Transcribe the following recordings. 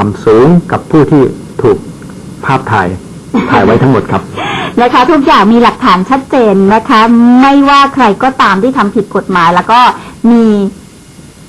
ต่ำสูงกับผู้ที่ถูกภาพถ่ายถ่ายไว้ทั้งหมดครับ นะคะทุกอย่างมีหลักฐานชัดเจนนะคะ ไม่ว่าใครก็ตามที่ทำผิดกฎหมาย แล้วก็มี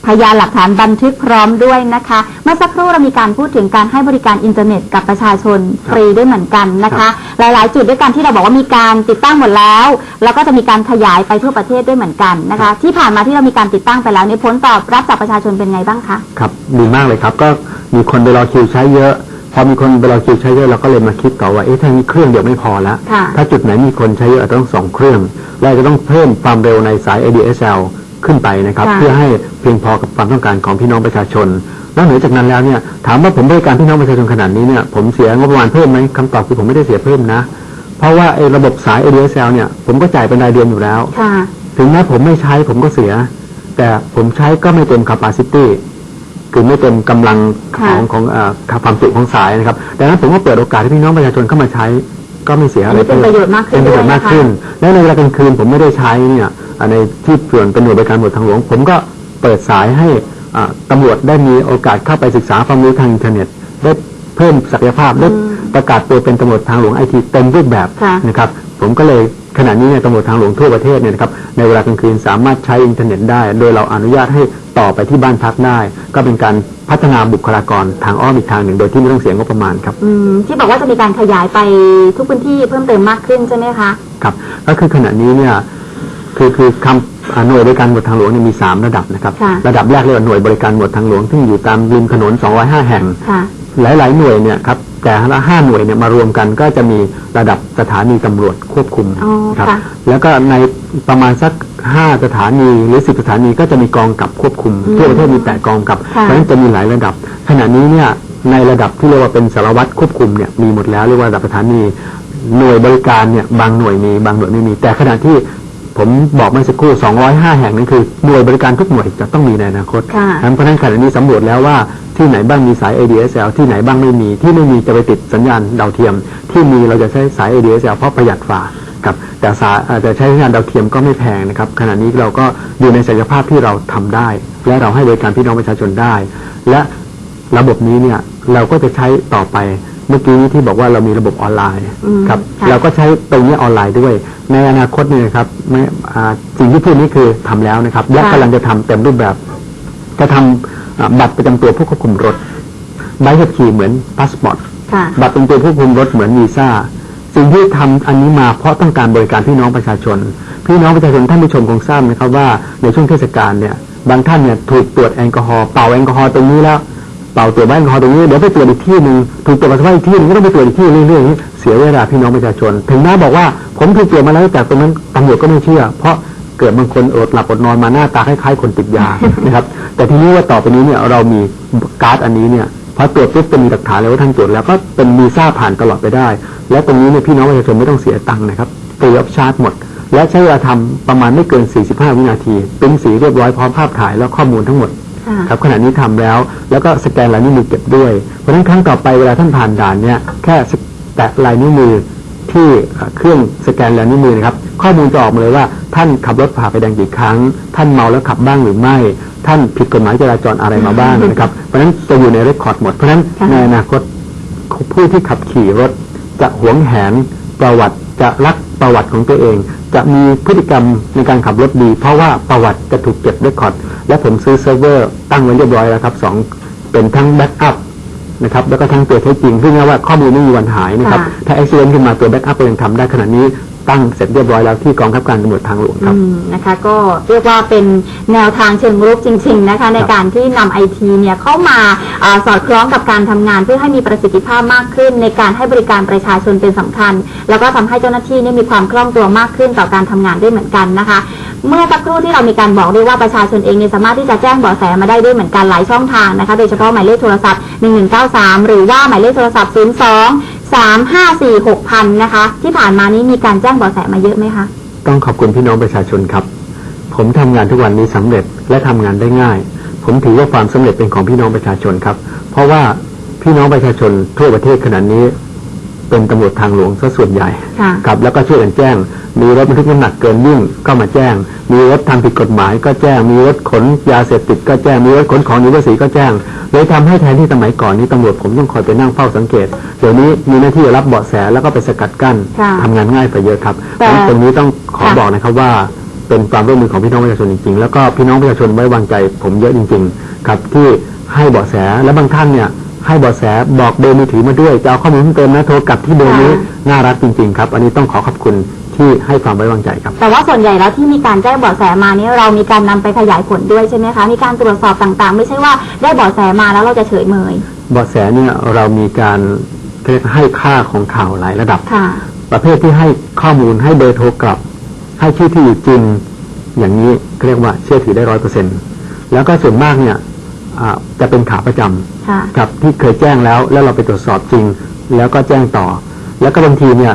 พยานหลักฐานบันทึกพร้อมด้วยนะคะ เมื่อสักครู่เรามีการพูดถึงการให้บริการอินเทอร์เน็ตกับประชาชนฟรีด้วยเหมือนกันนะคะ หลายๆ จุดด้วยกันที่เราบอกว่ามีการติดตั้งหมดแล้ว แล้วก็จะมีการขยายไปทั่วประเทศด้วยเหมือนกันนะคะ ที่ผ่านมาที่เรามีการติดตั้งไปแล้วเนี่ยผลตอบรับจากประชาชนเป็นไงบ้างคะ ครับดีมากเลยครับก็ มีคนไปรอคิวใช้เยอะ พอมีคนไปรอคิวใช้เยอะเราก็เลยมาคิดต่อว่าเอ๊ะถ้ามีเครื่องเดียวไม่พอแล้วค่ะถ้าจุดไหนมีคนใช้เยอะอาจจะต้องสองเครื่องเราจะต้องเพิ่มความเร็วในสาย ADSL ขึ้นไปนะครับค่ะเพื่อให้เพียงพอกับความต้องการของพี่น้องประชาชนนอกเหนือจากนั้นแล้วเนี่ยถามว่าผมบริการพี่น้องประชาชนขนาดนี้เนี่ยผมเสียงบประมาณเพิ่มไหมคำตอบคือผมไม่ได้เสียเพิ่มนะ เพราะว่าไอ้ระบบสาย ADSL เนี่ยผมก็จ่ายเป็นรายเดือนอยู่แล้วค่ะถึงแม้ผมไม่ใช้ผมก็เสีย แต่ผมใช้ก็ไม่เต็ม capacity คือไม่เต็มกำลังขค่ะองของเอ่อความจุของสายนะครับดังนั้นผมก็เปิดโอกาสให้พี่น้องประชาชนเข้ามาใช้ก็ไม่เสียอะไรอันนี้เป็นประโยชน์มากขึ้นเป็นประโยชน์มากขึ้นด้วยนะคะและในเวลากลางคืนผมไม่ได้ใช้เนี่ยอ่าในที่ส่วนเป็นหน่วยบริการตำรวจทางหลวง ผมก็เปิดสายให้อ่าตำรวจได้มีโอกาสเข้าไปศึกษาความรู้ทางอินเทอร์เน็ตได้เพิ่มศักยภาพได้ประกาศตัวเป็นตำรวจทางหลวงไอทีเต็มรูปแบบค่ะนะครับ ผมก็เลย ขณะนี้เนี่ยตำรวจทางหลวงทั่วประเทศเนี่ยนะครับในเวลากลางคืนสามารถใช้อินเทอร์เน็ตได้ โดยเราอนุญาตให้ต่อไปที่บ้านพักได้ ก็เป็นการพัฒนาบุคลากรทางอ้อมอีกทางหนึ่ง โดยที่ไม่ต้องเสียงบประมาณครับอืมที่บอกว่าจะมีการขยายไปทุกพื้นที่เพิ่มเติมมากขึ้นใช่ไหมคะครับก็คือขณะนี้เนี่ยคือคือคำอ่าหน่วยบริการหมวดทางหลวงเนี่ยมี 3 ระดับนะครับ ค่ะ ระดับแรกเรียกว่าหน่วยบริการหมวดทางหลวง ซึ่งอยู่ตามริมถนน 205 แห่ง ค่ะ หลาย ๆ หน่วยเนี่ยครับแต่ละห้าหน่วยเนี่ยมารวมกันก็จะมีระดับสถานีตำรวจควบคุมอ๋อครับค่ะแล้วก็ในประมาณสักห้าสถานีหรือสิบสถานีก็จะมีกองกับควบคุมอืมทั่วประเทศมีแปดกองกับค่ะเพราะฉะนั้นจะมีหลายระดับ ขณะนี้เนี่ยในระดับที่เรียกว่าเป็นสารวัตรควบคุมเนี่ยมีหมดแล้วเรียกว่าระดับสถานีหน่วยบริการเนี่ยบางหน่วยมีบางหน่วยไม่มี แต่ขณะที่ ผมบอกเมื่อสักครู่ 205 แห่งนั้นคือหน่วยบริการทุกหน่วยจะต้องมีในอนาคตค่ะนั้นเพราะฉะนั้นขณะนี้สำรวจแล้วว่าที่ไหนบ้างมีสาย ADSL ที่ไหนบ้างไม่มี ที่ไม่มีจะไปติดสัญญาณดาวเทียม ที่มีเราจะใช้สาย ADSL เพราะประหยัดฝ่าครับแต่สายอาจจะใช้สัญญาณดาวเทียมก็ไม่แพงนะครับขณะนี้เราก็อยู่ในศักยภาพที่เราทำได้ และเราให้บริการพี่น้องประชาชนได้ และระบบนี้เนี่ยเราก็จะใช้ต่อไป เมื่อกี้ที่บอกว่าเรามีระบบออนไลน์อืมครับค่ะเราก็ใช้ตรงนี้ออนไลน์ด้วย ในอนาคตเนี่ยนะครับไม่อ่าสิ่งที่พูดนี้คือทำแล้วนะครับและค่ะกำลังจะทำเต็มรูปแบบ จะทำอ่าบัตรประจำตัวผู้ควบคุมรถใบขับขี่เหมือนพาสปอร์ตค่ะบัตรประจำตัวผู้ควบคุมรถเหมือนวีซ่าสิ่งที่ทำอันนี้มาเพราะต้องการบริการพี่น้องประชาชน พี่น้องประชาชนท่านผู้ชมคงทราบนะครับว่าในช่วงเทศกาลเนี่ย บางท่านเนี่ยถูกตรวจแอลกอฮอล์เป่าแอลกอฮอล์ตรงนี้แล้ว เป่าตรวจแอลกอฮอล์ตรงนี้เดี๋ยวไปตรวจอีกที่หนึ่งถูกตรวจปัสสาวะอีกที่หนึงก็ต้องไปตรวจอีกที่เรื่อยๆเสียเวลาพี่น้องประชาชน ถึงแม้บอกว่าผมถูกตรวจมาแล้วจากตรงนั้นตำรวจก็ไม่เชื่อ เพราะเกิดบางคนอดหลับอดนอนมาหน้าตาคล้ายๆคนติดยานะครับ แต่ทีนี้ว่าต่อไปนี้เนี่ยเรามีการ์ดอันนี้เนี่ยพอตรวจปุ๊บจะมีหลักฐานเลยว่าท่านตรวจแล้วก็เป็นวีซ่าผ่านตลอดไปได้ และตรงนี้เนี่ยพี่น้องประชาชนไม่ต้องเสียตังค์นะครับฟรีออฟชาร์จหมด และใช้เวลาทำประมาณไม่เกิน 45 วินาทีเป็นสีเรียบร้อยพร้อมภาพถ่ายแล้วข้อมูลทั้งหมด ค่ะครับขณะนี้ทำแล้ว แล้วก็สแกนลายนิ้วมือเก็บด้วย เพราะฉะนั้นครั้งต่อไปเวลาท่านผ่านด่านเนี่ยแค่แตะลายนิ้วมือที่เอ่อเครื่องสแกนลายนิ้วมือนะครับข้อมูลจะออกมาเลยว่า ท่านขับรถผ่าไฟแดงกี่ครั้ง ท่านเมาแล้วขับบ้างหรือไม่ ท่านผิดกฎหมายจราจรอะไรมาบ้างนะครับ เพราะฉะนั้นจะอยู่ในเรคคอร์ดหมด เพราะฉะนั้นค่ะในอนาคตผู้ที่ขับขี่รถจะหวงแหนประวัติจะรัก ประวัติของตัวเอง จะมีพฤติกรรมในการขับรถดี เพราะว่าประวัติจะถูกเก็บเรคคอร์ดและผมซื้อเซิร์ฟเวอร์ตั้งไว้เรียบร้อยแล้วครับสองเป็นทั้งแบ็กอัพนะครับแล้วก็ทั้งตัวเท็จจริงเพื่อว่าข้อมูลไม่มีวันหายนะครับค่ะถ้าเอ็กซิเขึ้นมาตัวแบ็กอัพก็ยังทำได้ขณะนี้ ตั้งเสร็จเรียบร้อยแล้วที่กองทัพการตำรวจทางหลวงครับอืมนะคะ ก็เรียกว่าเป็นแนวทางเชิงรุกจริง ๆ นะคะ ในการที่นำไอทีเนี่ยเข้ามาอาสอดคล้องกับการทำงาน เพื่อให้มีประสิทธิภาพมากขึ้น ในการให้บริการประชาชนเป็นสำคัญ แล้วก็ทำให้เจ้าหน้าที่เนี่ยมีความคล่องตัวมากขึ้นต่อการทำงานด้วยเหมือนกันนะคะ เมื่อสักครู่ที่เรามีการบอกด้วยว่าประชาชนเองเนี่ยสามารถที่จะแจ้งเบาะแสมาได้ด้วยเหมือนกันหลายช่องทางนะคะ โดยเฉพาะหมายเลขโทรศัพท์ 1193 หรือว่าหมายเลขโทรศัพท์ 02ามห้าสี่หกพันะคะ ที่ผ่านมานี้มีการแจ้งเบาะแสมาเยอะไหมคะ ต้องขอบคุณพี่น้องประชาชนครับ ผมทำงานทุกวันนี้สำเร็จและทำงานได้ง่าย ผมถือว่าความสำเร็จเป็นของพี่น้องประชาชนครับ เพราะว่าพี่น้องประชาชนทั่วประเทศขณะนี้ เป็นตำรวจทางหลวงซะส่วนใหญ่ค่ะครับแล้วก็ช่วยกันแจ้ง มีรถบรรทุกน้ำหนักเกินวิ่งก็มาแจ้ง มีรถทำผิดกฎหมายก็แจ้ง มีรถขนยาเสพติดก็แจ้ง มีรถขนของหนีภาษีก็แจ้ง เลยทำให้แทนที่สมัยก่อนนี้ตำรวจผมต้องคอยไปนั่งเฝ้าสังเกต เดี๋ยวนี้มีหน้าที่รับเบาะแสแล้วก็ไปสกัดกั้นค่ะทำงานง่ายไปเยอะครับแต่เพราะฉะนั้นตรงนี้ต้องขอค่ะบอกนะครับว่าเป็นความร่วมมือของพี่น้องประชาชนจริงๆ แล้วก็พี่น้องประชาชนไว้วางใจผมเยอะจริง ๆ ครับที่ให้เบาะแสและบางท่านเนี่ย ให้เบาะแสบอกเบอร์มือถือมาด้วย จะเอาข้อมูลเพิ่มเติมนะโทรกลับที่เบอร์นี้ค่ะน่ารักจริง ๆ ครับ อันนี้ต้องขอขอบคุณที่ให้ความไว้วางใจครับ แต่ว่าส่วนใหญ่แล้วที่มีการแจ้งเบาะแสมานี้เรามีการนำไปขยายผลด้วยใช่ไหมคะ มีการตรวจสอบต่างๆ ไม่ใช่ว่าได้เบาะแสมาแล้วเราจะเฉยเมยเบาะแสเนี่ยเรามีการเรียกให้ค่าของข่าวหลายระดับค่ะประเภทที่ให้ข้อมูลให้เบอร์โทรกลับ ให้ชื่อที่อยู่จริง อย่างนี้เรียกว่าเชื่อถือได้ร้อยเปอร์เซ็นแล้วก็ส่วนมากเนี่ยอ่าจะเป็นขาประจำ ค่ะครับที่เคยแจ้งแล้วแล้วเราไปตรวจสอบจริง แล้วก็แจ้งต่อ แล้วก็บางทีเนี่ย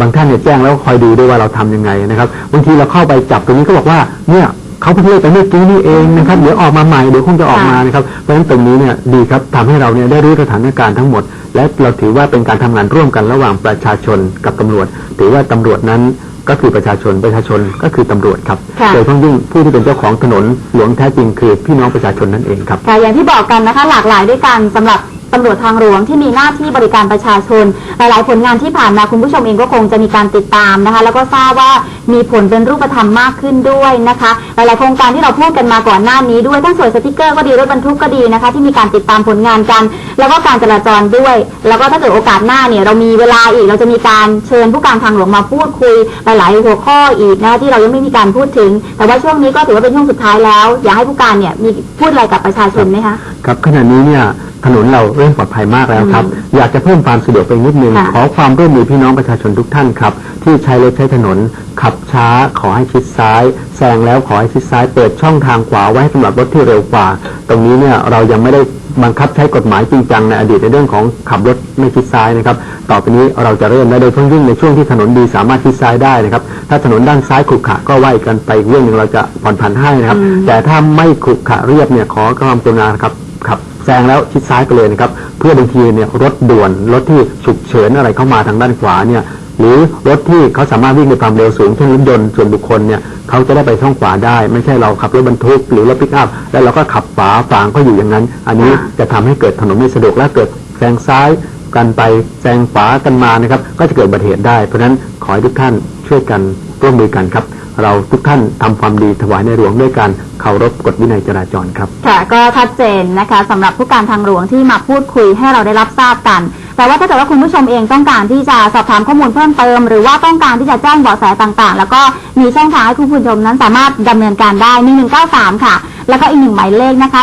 บางท่านเนี่ยแจ้งแล้วคอยดูด้วยว่าเราทำยังไงนะครับบางทีเราเข้าไปจับตรงนี้ก็บอกว่าเนี่ยเขาเพิ่งเลิกไปเมื่อกี้นี่เองนะครับเดี๋ยวออกมาใหม่เดี๋ยวคงจะออกมานะครับเพราะฉะนั้นตรงนี้เนี่ยดีครับทำให้เราเนี่ยได้รู้สถานการณ์ทั้งหมด และเราถือว่าเป็นการทำงานร่วมกันระหว่างประชาชนกับตำรวจ ถือว่าตำรวจนั้นก็คือประชาชนประชาชนก็คือตำรวจครับค่ะโดยเฉพาะยิ่งผู้ที่เป็นเจ้าของถนนหลวงแท้จริงคือพี่น้องประชาชนนั่นเองครับค่ะอย่างที่บอกกันนะคะหลากหลายด้วยกันสำหรับ ตำรวจทางหลวงที่มีหน้าที่บริการประชาชน หลาย ๆ ผลงานที่ผ่านมาคุณผู้ชมเองก็คงจะมีการติดตามนะคะ แล้วก็ทราบว่ามีผลเป็นรูปธรรมมากขึ้นด้วยนะคะ หลาย ๆ โครงการที่เราพูดกันมาก่อนหน้านี้ด้วยทั้งสวยสติกเกอร์ก็ดีรถบรรทุกก็ดีนะคะ ที่มีการติดตามผลงานกัน แล้วก็การจราจรด้วย แล้วก็ถ้าเกิดโอกาสหน้าเนี่ยเรามีเวลาอีกเราจะมีการเชิญผู้การทางหลวงมาพูดคุยหลาย ๆ หัวข้ออีกนะคะที่เรายังไม่มีการพูดถึง แต่ว่าช่วงนี้ก็ถือว่าเป็นช่วงสุดท้ายแล้ว อยากให้ผู้การเนี่ยมีพูดอะไรกับประชาชนไหมคะครับขณะนี้เนี่ย ถนนเราเริ่มปลอดภัยมากแล้วครับ อยากจะเพิ่มความสะดวกไปนิดนึงค่ะขอความร่วมมือพี่น้องประชาชนทุกท่านครับ ที่ใช้รถใช้ถนน ขับช้าขอให้ชิดซ้าย แซงแล้วขอให้ชิดซ้าย เปิดช่องทางขวาไว้ให้สำหรับรถที่เร็วกว่า ตรงนี้เนี่ยเรายังไม่ได้บังคับใช้กฎหมายจริงจังในอดีตในเรื่องของขับรถไม่ชิดซ้ายนะครับ ต่อไปนี้เราจะเริ่มและโดยเฉพาะยิ่งในช่วงที่ถนนดีสามารถชิดซ้ายได้นะครับ ถ้าถนนด้านซ้ายขรุขระก็ไหวกันไปอีกเรื่องหนึ่งเราจะผ่อนผันให้นะครับอืมแต่ถ้าไม่ขรุขระเรียบเนี่ยขอความกรุณานะครับขับแซ งแล้วชิดซ้ายไปเลยนะครับเพื่อบางทีเนี่ยรถด่วนรถที่ฉุกเฉินอะไรเข้ามาทางด้านขวาเนี่ยหรือรถที่เขาสามารถวิ่งในความเร็วสูงเช่นรถยนต์ส่วนบุคคลเนี่ยเขาจะได้ไปช่องขวาได้ ไม่ใช่เราขับรถบรรทุกหรือรถปิกอัพแล้วเราก็ขับฝาฝางเขาอยู่อย่างนั้น อันนี้ค่ะจะทำให้เกิดถนนไม่สะดวกและเกิดแซงซ้ายกันไปแซงขวากันมานะครับ ก็จะเกิดอุบัติเหตุได้เพราะฉะนั้นขอให้ทุกท่านช่วยกันร่วมมือกันครับ เราทุกท่านทำความดีถวายในหลวงด้วยการเคารพกฎวินัยจราจรครับ ค่ะ ก็ชัดเจนนะคะสำหรับผู้การทางหลวงที่มาพูดคุยให้เราได้รับทราบกัน แต่ว่าถ้าเกิดว่าคุณผู้ชมเองต้องการที่จะสอบถามข้อมูลเพิ่มเติม หรือว่าต้องการที่จะแจ้งเบาะแสต่างๆ แล้วก็มีช่องทางให้คุณผู้ชมนั้นสามารถดำเนินการได้มี193 ค่ะ แล้วก็อีกหนึ่งหมายเลขนะคะ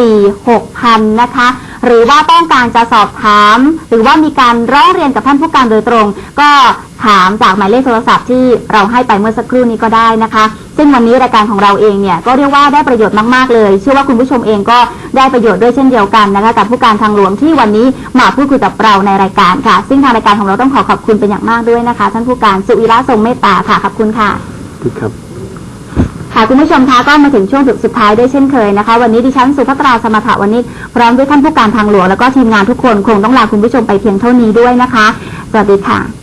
3546000 นะคะ หรือว่าต้องการจะสอบถาม หรือว่ามีการร้องเรียนกับท่านผู้การโดยตรง ก็ถามจากหมายเลขโทรศัพท์ที่เราให้ไปเมื่อสักครู่นี้ก็ได้นะคะ ซึ่งวันนี้รายการของเราเองเนี่ยก็เรียกว่าได้ประโยชน์มากๆเลย เชื่อว่าคุณผู้ชมเองก็ได้ประโยชน์ด้วยเช่นเดียวกันนะคะกับผู้การทางหลวงที่วันนี้มาพูดคุยกับเราในรายการค่ะ ซึ่งทางรายการของเราต้องขอขอบคุณเป็นอย่างมากด้วยนะคะ ท่านผู้การสุวิระทรงเมตตาค่ะขอบคุณค่ะ ครับ ค่ะคุณผู้ชมคะก็มาถึงช่วงสุดท้ายได้เช่นเคยนะคะ วันนี้ดิฉันสุภัตราสมถะวันนี้พร้อมด้วยท่านผู้การทางหลวงแล้วก็ทีมงานทุกคนคงต้องลาคุณผู้ชมไปเพียงเท่านี้ด้วยนะคะ สวัสดีค่ะ